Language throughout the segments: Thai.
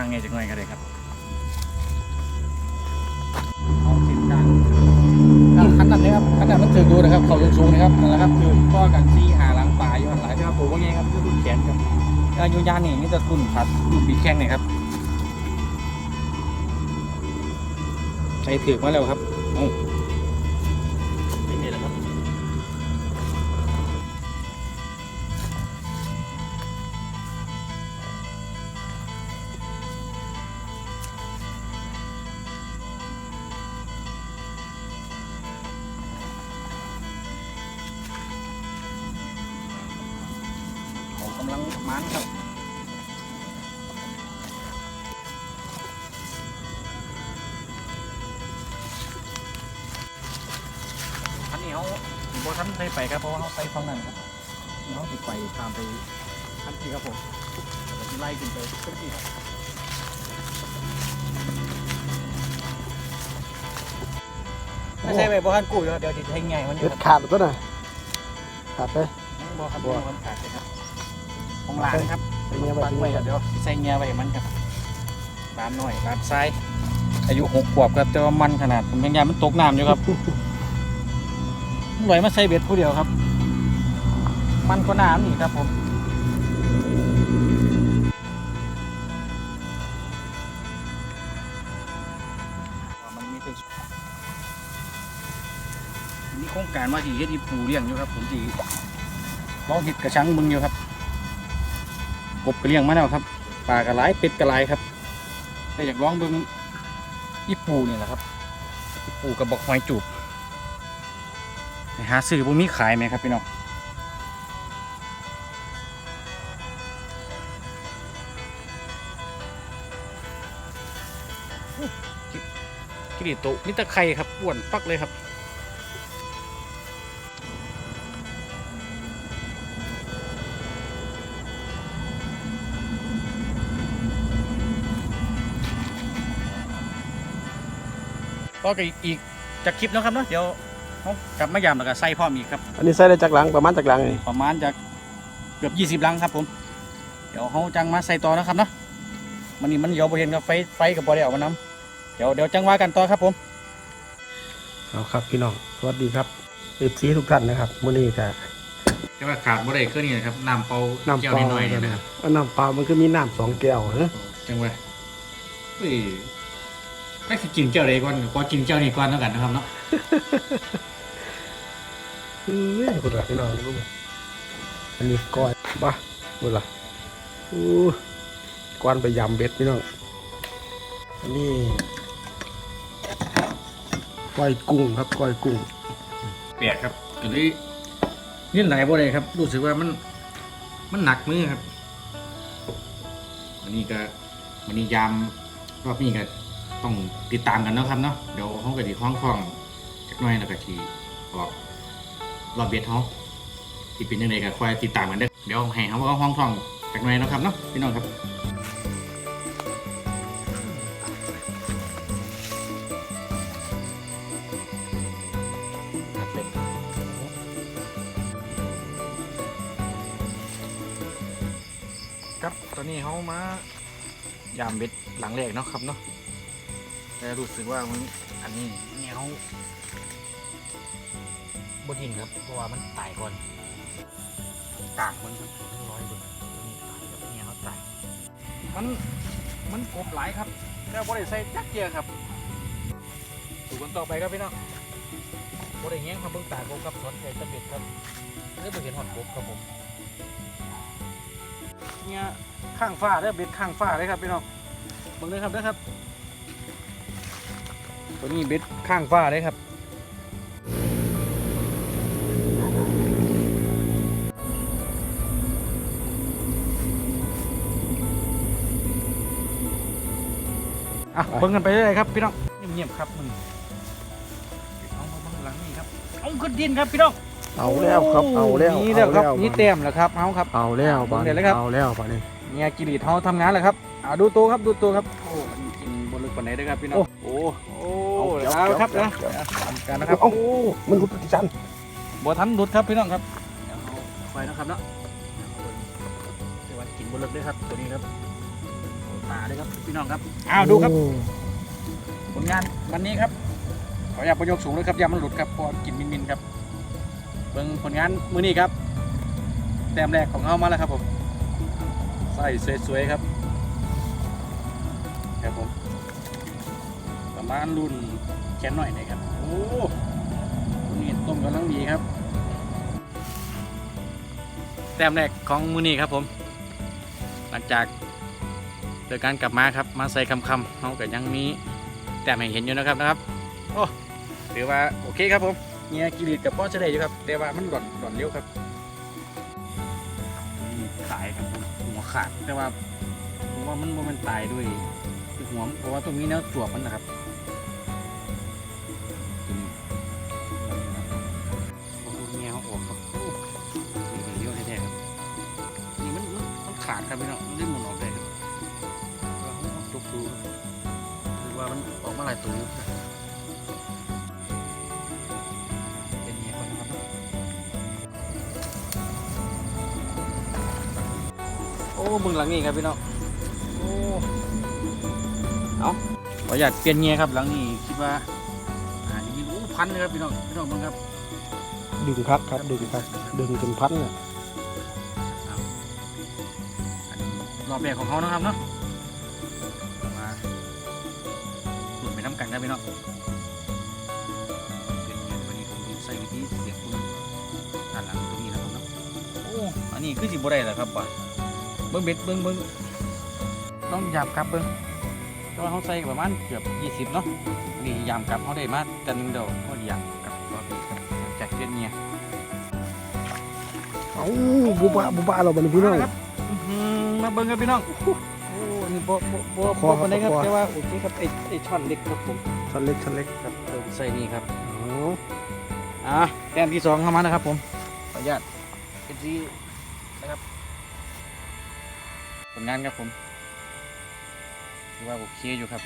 างไงจากหน่อยก็ได้ครับเอาเส้นกลางขั้นนั้นนะครับขั้นนั้นมันถึงดูนะครับเขาสูงๆนะครับนั่นแหละครับคือข้อกันซี่หาหลังปลาอยู่หันหลายนะครับผมว่าไงครับคือรุ่นแขนครับอายุยานี่นี่จะรุ่นผัดดูปีแข้งเนี่ยครับใช้ถือมาแล้วครับ นนี้เขาโบทันได้ไปครับเพราะว่าเขาไปฝั่งนั้นครับนี่เขาติดไปตามไปทันทีครับผมเดี๋ยวจะไล่ขึ้นไปขึ้นที่ครับไม่ใช่ไปโบทันกู้อยู่ครับเดี๋ยวติดให้ไงมันอยู่เฮ็ดครับขาดตัวน่ะขาดไปบอครับบอครับขาดเลยครับของหลานครับไปเงี้ยไปปักที่ไว้นี่ครับเดี๋ยวใส่เงียไว้ให้มันครับร้านหน่อยร้านซ้ายอายุหกขวบครับแต่ว่ามันขนาดผมยังยานมันตกน้ำอยู่ครับ ไหวมาใส่เบ็ดผู้เดียวครับ มันก็น้ำนี่ครับผมมันมีแต่มีโครงการว่าที่เฮ็ดอีปูเลี้ยงอยู่ครับผมที่ลองเฮ็ดกระชังมึงอยู่ครับกบกระเลี้ยงมาแล้วครับปลากระไรเป็ดกระไรครับแต่อยากลองเบิ่งอีปูนี่แหละครับอีปูกับบักหอยจูบ ไปหาซื้อบ่มีขายไหมครับพี่น้องกิริโตะมิตะไคร่ครับอ้วนปักเลยครับก็อีกจากคลิปนะครับเนาะเดี๋ยว เขากลับมายามแล้วก็ใส่พร้อมอีกครับ อันนี้ใส่ได้จากหลังประมาณจากหลังนี่ประมาณจากเกือบ 20 ลังครับผม เดี๋ยวเขาจังมาใส่ต่อนะครับเนาะมันนี่มันเดี๋ยวบ่เห็นครับไฟไฟกับบอได้เอามานำเดี๋ยวเดี๋ยวจังว่ากันต่อครับผม เอาครับพี่น้อง สวัสดีครับเอฟซีทุกท่านนะครับมื้อนี้ก็แต่ว่าขาดบ่ได้คือนี่นะครับน้ำเปาน้ำเปล่าว่าน้ำเปล่ามันคือมีน้ำสองแก้วนะจังว่าเฮ้ยไม่สิกินเจ้าใดก่อนก็กินเจ้านี้ก่อนแล้วกันนะครับเนาะเอ้ยคุณล่ะพี่น้องดูอันนี้ก้อยบ้าคุณล่ะอู้ก้อนไปยำเบ็ดพี่น้องอันนี้ก้อยกุ้งครับก้อยกุ้งแปลกครับก็เลยนี่ไหนบ่ได้ครับ รู้สึกว่ามัน มันหนักมือครับวันนี้ก็วันนี้ยามรอบนี้ก็ต้องติดตามกันเนาะครับเนาะเดี๋ยวเขาก็ดีคล้องคล้องๆจักหน่อยแล้วก็ทีออก รอบเบียดเขาที่เป็นยังไงก็คอยติดตามกันเด้อเดี๋ยวให้เขาก็ห้องคล้องๆจักหน่อยเนาะครับเนาะพี่น้องครับครับตอนนี้เขามายามเบ็ดหลังแรกเนาะครับเนาะแต่รู้สึกว่ามันอันนี้เนี่ยเขา บดยิงครับเพราะว่ามันตายก่อนกากมันครับร้อยเบิร์นี่ตายครับเนี่ยเขาตายมันมันกบหลายครับแล้วบริใส่จักเกียร์ครับดูกันต่อไปครับพี่น้องบริเงี้ยครับเบิ่งตากบครับสนใจตะเบ็ดครับไม่ได้เห็นหอดกบครับผมเนี่ยข้างฟ้าเด้อเบ็ดข้างฟ้าเลยครับพี่น้องเบิ่งเลยครับเด้อครับ ตัวนี้เบ็ดข้างฟ้าเลยครับ อะเบิ่งกันไปเรื่อยๆครับพี่น้องเงียบๆครับมึงเอามาเบิ่งหลังนี่ครับเอาขึ้นดินครับพี่น้องเอาแล้วครับเอาแล้วนี่แล้วครับเอานี่เต็มแล้วครับเอาครับเอาแล้วบ้านเดี๋ยวเลยครับเอาแล้วบ้านนี้เนี่ยกิริตเขาทำงานแล้วครับอ่าดูตัวครับดูตัวครับโอ้มันกินบนลึกกว่าไหนด้วยครับพี่น้องโอ้โอ้เอาครับนะทำการนะครับเอ้ามันรุดติจันบัวทันดุดครับพี่น้องครับเดี๋ยวเอาไปนะครับเนาะเดี๋ยวว่ากินบนลึกด้วยครับตัวนี้ครับ โอเคตาเลยครับพี่น้องครับอ้าวดูครับโอ้ผลงานวันนี้ครับขออย่าประโยคสูงเลยครับอย่ามันหลุดครับเพอกินมินๆครับเบิ่งผลงานมื้อนี้ครับแต้มแรกของเขามาแล้วครับผมใส่สวยๆครับครับผมประมาณรุ่นแค่หน่อยนะครับโอ้ตัวนี้ต้มกำลังดีครับแต้มแรกของมื้อนี้ครับผม หลังจาก เดินการกลับมาครับมาใส่คำคำๆเขาก็ยังมีแต้มให้เห็นอยู่นะครับนะครับโอ้ถือว่าโอเคครับผมเงียกิริตกับพ่อจะได้อยู่ครับ แต่ว่ามันหล่อนหล่อนเร็วครับนี่ขายครับผมหัวขาดแต่ว่าผมว่ามันมันตายด้วยคือหัวเพราะว่าตรงนี้เนื้อจวบมันนะครับตัวนี้โอ้โหเงียเขาออกครับโอ้นี่เลี้ยวแท้ๆครับนี่มันมันมันขาดครับพี่น้องมันเล่นมันออ ว่ามันออกมาหลายตัวเป็นอย่างนี้ก่อนนะครับโอ้มึงหลังนี้ครับพี่น้องโอ้เอาขออยากเปลี่ยนเงี้ยครับหลังนี้คิดว่าอ่าจะมีโอ้พันเลยครับพี่น้องพี่น้องมึงครับดึงคักครับดึงคักดึงจนพันเนี่ยอันนี้รอบแรกของเขานะครับเนาะ กันครับพี่น้องเป็นเงี้ยวันนี้ผมจะใส่วิธีเสียบปืนด้านหลังตรงนี้นะครับเนาะโอ้อันนี้คือสิบ่ได้แหละครับป่ะเบิ้งเบ็ดเบิ้งเบิ้งต้องยามกลับเบิ้งแต่ว่าเขาใส่ประมาณเกือบ20เนาะนี่ยามกลับเขาได้มาแต่หนึงเดียวเขายามกลับรอบนี้ครับจากเดือนเนี้ยเอ้าบุบะบุบะเราบัดนพี่น้องครับอื้อหือมาเบิ้งครับพี่น้องโอ้อันนี่ บ่บ่บ่คอบ่ครับปานใดครับคอ แต่ว่าโอเคครับไอ้ไอ้ช่อนเล็กครับผมชั้นเล็กชั้นเล็กครับเติมใส่นี่ครับอ๋ออะแต้มที่สองเข้ามานะครับผมขออนุญาตเอซีนะครับผลงานครับผมถือว่าโอเคอยู่ครับ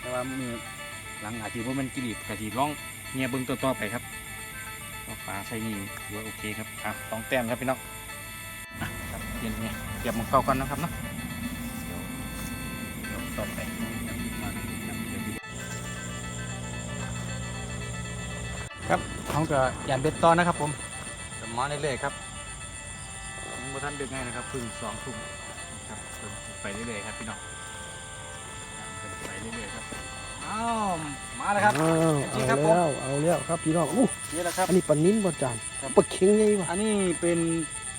แต่ว่ามือหลังอาจจะว่ามันกิริบกะทีร้องเงียเบิ้งต่อๆไปครับก็ปลาใส่นี่ถือว่าโอเคครับอะสองแต้มครับพี่น้องอะครับเย็นเนี่ยเก็บหมองเก่าก่อนนะครับเนาะเดี๋ยวเดี๋ยว ต่อไปมาเดี๋ยวครับเขาก็ยานเบ็ดต่อนะครับผมจะมาเรื่อยๆครับยังบ่ทันดึกง่ายนะครับเพึ่งสองทุ่มครับเดินไปเรื่อยๆครับพี่น้องเดินไปเรื่อยๆครับอ้าวมาแล้วครับอ้าวจริเอางครับผมแล้วเอาแล้วครับพี่น้องอู้นี่แหละครับอันนี้ปลานิ้นบ่จานครับปลาเค็งไงวะอันนี้เป็น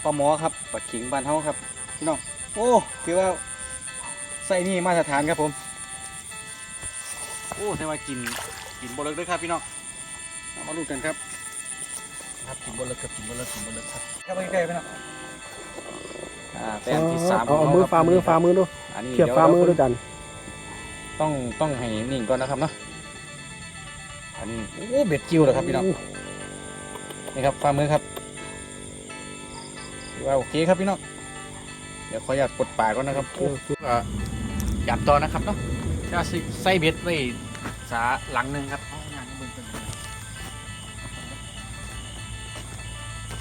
ปลาหมอครับปลาขิงบ้านเฮาครับพี่น้องโอ้คือว่าใส่นี่มาตรฐานครับผม โอ้แต่ว่ากินกินบนเลิกด้วยครับพี่น้องเอามาดูกันครับ ครับกินบนเลิกครับกินบนเลิกกินบนเลิกครับเข้าไปใกล้ๆพี่น้องอ่าแต้มที่สามเอาขเอางมือรครับฝ่ามือฝ่ามือดูอันนี้เขียบดี๋วฝ่ามือเรด้วยจานต้องต้องให้นิ่งก่อนนะครับเนาะอันนี้โอ้เบ็ดจิ้วเลยครับพี่น้อง นี่ครับฝ่ามือครับถือว่าโอเคครับพี่น้อง เดี๋ยวขออนุญาตกดปากก่อนนะครับโอ้ก็ห ยับต่อนะครับเนาะจะใส่เบ็ดไว้สาหลังหนึ่งครับเอาอย่างนี้เบิ่งต้นเลย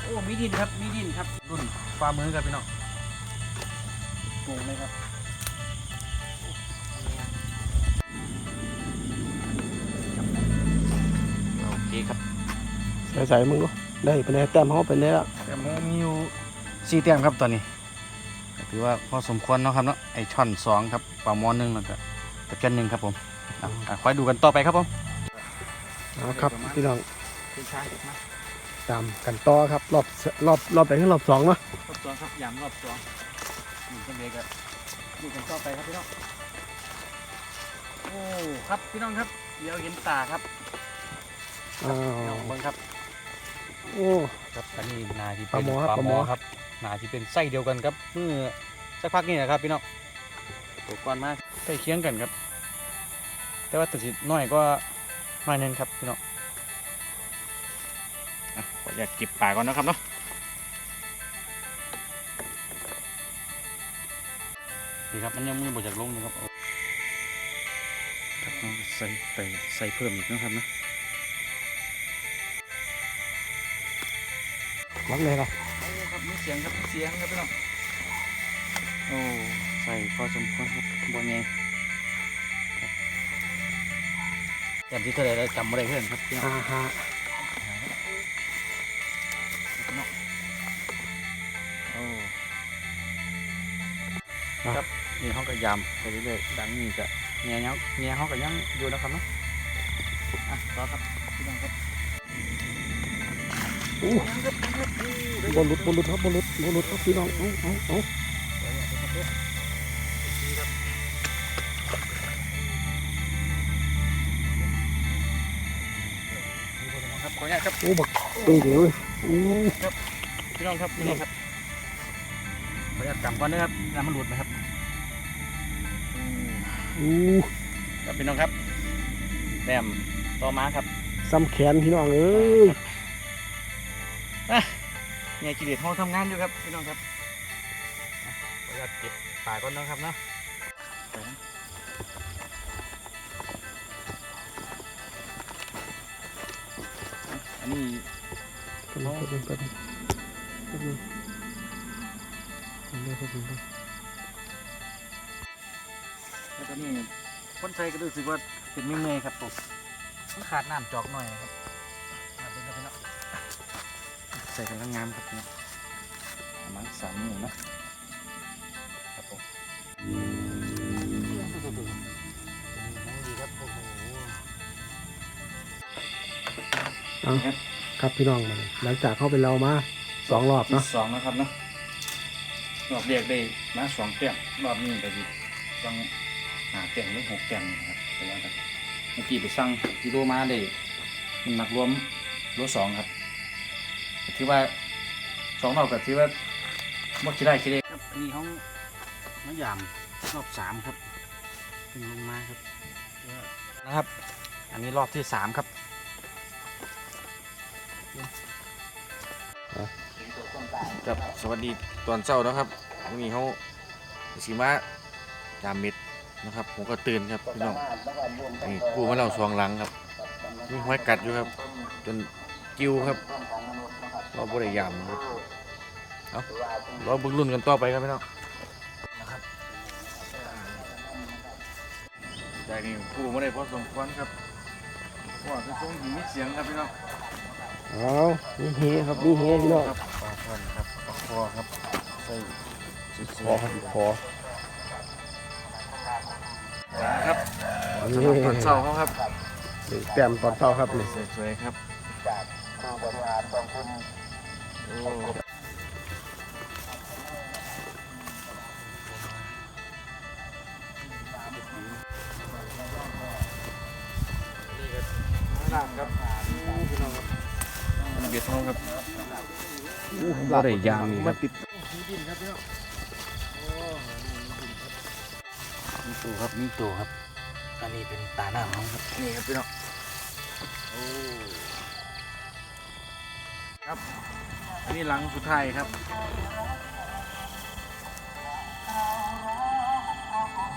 โอ้มีดินครับมีดินครับรุ่นฝ่ามือครับพี่น้องปลูกเลยครับโอเคครับใส่ใส่มึงดูได้เป็นไงแต้มเขาเป็นไงละแต่หมูมีอยู่สี่แต้มครับตอนนี้ก็ ถือว่าพอสมควรเนาะครับเนาะไอช่อนสองครับปลาหมอหนึ่งแล้วก็ตะเพียนหนึ่งครับผมอะอะคอยดูกันต่อไปครับผมเอาครับพี่น้องเป็นชายมาตามกันต่อครับรอบรอบรอบไหนขึ้นรอบสองเนาะรอบสองครับยำรอบสองนี่กันเบรกครับดูกันต่อไปครับพี่น้องโอ้ครับพี่น้องครับเดี๋ยวเห็นตาครับอ้าพี่น้องวเบิ้งครับโอ้ ครับอันนี้นาที่ปลาเป็นหมอครับปลาหมอปลาหมอครับ นาที่เป็นไส้เดียวกันครับเมื่อสักพักนี่นะครับพี่น้องตัวก่อนมาใกล้เคียงกันครับ แต่ว่าตัวสิน้อยก็น้อยหนึงครับพี่น้องอะขออยากจิบปากก่อนนะครับเนาะนี่ครับมันยังมือบดจากลงนะครับเอาครับเอาใส่ไปใส่เพิ่มอีกนะครับเนาะวังเลยนะโอ้ครับมี เสียงครับมีเสียงครับพี่น้องโอ้ใส่พอสมควรครับบนไงแต้มที่เท่าไหรแล้วจำไม่ได้เพื่อนครับพี่น้องอ่าฮะโอ้ครับนี่เขาก็ยำไปเรื่อยๆดังนี้จะเงี้ยเงี้ยเงี้ยเขาก็ยังอยู่นะครับเนาะอะต่อครับพี่น้องครับอู้ บอลลุดบอลลุดครับบอลลุดบอลลุดครับพี่น้องเอาเอาเอาครับขออนุญาตครับโอ้บักเอ้ยเดี๋ยวเว้ยอู้พี่น้องครับนี่น้องครับขออนุญาตกำก่อนนะครับน้ำมันหลุดไหมครับโอ้ครับพี่น้องครับแต้มต่อมาครับซ้ำแขนพี่น้องเอ้ย เนี่ยกิเลสเขาทำงานอยู่ครับพี่น้องครับอะขออนุญาตเก็บปลาก่อนนะครับเนาะไปนะอันนี้แป๊บนึงแป๊บนึงแป๊บนึงแป๊บนึงแป๊บนึงแป๊บนึงแล้วก็นี่คนใส่ก็รู้สึกว่าเป็นเมื่อยๆครับผมมันขาดน้ำจอกหน่อยครับ ใส่กันแล้วงามครับพี่น้องประมาณสามนิ้วนะครับผมดีครับโอ้โหเอาครับพี่น้องมาเลยหลังจากเข้าไปเรามาสองรอบเนาะสองนะครับเนาะรอบเรียกได้มาสองเตียงรอบนี้ก็คือต้องหาเตียงหรือหกเตียงนะครับแล้วกันเมื่อกี้ไปสั่งกิโลมาได้มันหนักรวมโลสองครับ ถือว่าสองรอบก็ถือว่าหมดคิดได้คิดได้ครับอันนี้ห้องน้ำยามรอบสามครับเพิ่งลงมาครับนะครับ อันนี้รอบที่สามครับครับสวัสดีตอนเช้านะครับวันนี้เขาสีมายามเม็ดนะครับ ผมก็ตื่นครับพี่น้องนี่กูมาเล่าสวงหลังครับมีห้อยกัดอยู่ครับ จนกิ้วครับ เราบ่ได้ยามครับเอาเราเบิ่งรุ่นกันต่อไปครับพี่น้องนะครับใจนี่กูไม่ได้พอสมควรครับเพราะว่าเป็นทรงที่มีเสียงครับพี่น้องเอานี่เฮครับนี่เฮพี่น้องครับปลาช่อนครับปลาคอครับใส่สขวอยครับขอๆนะครับนี่สำหรับตอนเช้าเขาครับแต้มตอนเช้าครับนี่สวยๆครับ เบียดท้องครับบ่ได้ยามมาติดดินครับพี่น้องมีตัวครับมีตัวครับ อันนี้เป็นตาหน้าของครับนี่ครับพี่น้องโอ้ครับ อันนี้หลังสุดท้ายครับ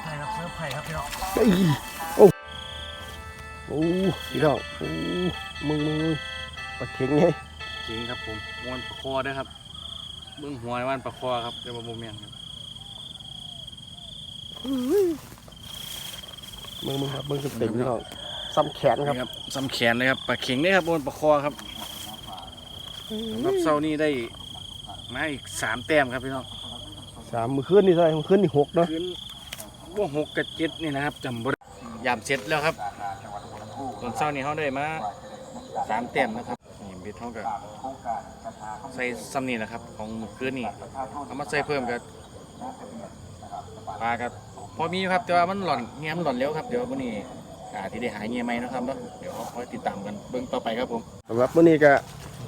ไผ่ครับเสื้อไผ่ครับพี่น้องเอ้ยโอ้โอ้พี่น้องโอ้มึงมึงมึงปลาเข็งไงจริงครับผมมวนปลาคอด้วยครับเบื้องหัวในวันปลาคอครับเดี๋ยวมาโมเมนครับมึงมึงครับมึงเต็มๆพี่น้องซ้ำแขนครับนี่ครับซ้ำแขนเลยครับปลาเข็งเลยครับบนปลาคอครับ สำหรับเช้านี้ได้มาอีกสามแต้มครับพี่น้องสามมือขึ้นนี่เท่าไหร่มือขึ้นนี่หกเนาะคืนว่าหกกับเจ็ดนี่นะครับจำบ่ได้ยามเสร็จแล้วครับตอนเช้านี้เขาได้มาสามแต้มนะครับนี่เบ็ดเขากับใส่ซ้ำนี่นะครับ ของมื้อคืนนี่เอามาใส่เพิ่มกับปลากับพอมีอยู่ครับแต่ว่ามันหล่อนเงี้ยมันหล่อนเร็วครับเดี๋ยววันนี้อาจจะได้หายเงี้ยไหมนะครับเนาะเดี๋ยวเขาคอยติดตามกันเบิ่งต่อไปครับผมสำหรับมื้อนี้ก็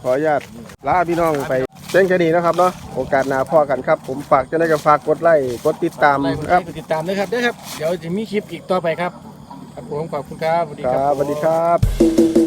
ขออนุญาตลาพี่น้องไปเช่นแค่นี้นะครับเนาะโอกาสหน้าพ่อกันครับ ผมฝากจะได้ก็ฝากกดไลค์กดติดตามไลค์กดครับติดตามด้วยครับด้วยครับ เดี๋ยวจะมีคลิปอีกต่อไปครับ ครับผมขอบคุณครับสวัสดีคครัรับบสวัสดีครับ